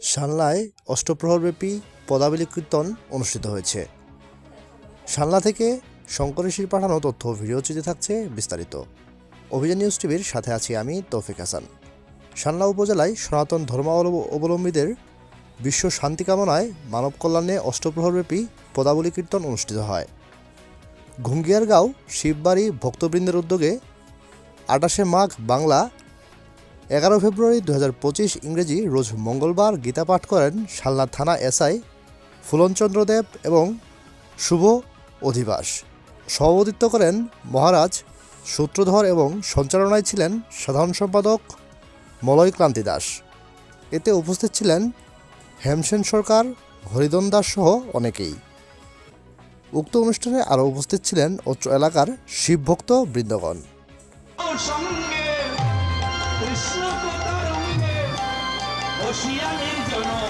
সানলায় অষ্টপ্রহরব্যাপী পদাবলী কীর্তন অনুষ্ঠিত হয়েছে। সানলা থেকে শঙ্করেশীর পাঠানো তথ্য ভিডিও চিত্রে থাকছে বিস্তারিত। অভিযান নিউজ টিভির সাথে আছি আমি তৌফিক হাসান। সানলা উপজেলায় সনাতন ধর্মাবলম্ব- অবলম্বীদের বিশ্ব শান্তি কামনায় মানব কল্যাণে অষ্টপ্রহরব্যাপী পদাবলী কীর্তন অনুষ্ঠিত হয়। ঘুঙ্গিয়ারগাঁও শিববাড়ি ভক্তবৃন্দের উদ্যোগে আটাশে মাঘ বাংলা এগারো ফেব্রুয়ারি দু ইংরেজি রোজ মঙ্গলবার গীতা পাঠ করেন সালনা থানা এসআই ফুলনচন্দ্র দেব এবং শুভ অধিবাস। সভাপতিত্ব করেন মহারাজ সূত্রধর এবং সঞ্চালনায় ছিলেন সাধারণ সম্পাদক মলয় ক্রান্তি দাস। এতে উপস্থিত ছিলেন হেমসেন সরকার হরিদন দাস সহ অনেকেই। উক্ত অনুষ্ঠানে আরও উপস্থিত ছিলেন অত্র এলাকার শিবভক্ত বৃন্দগণ। 押し上げるの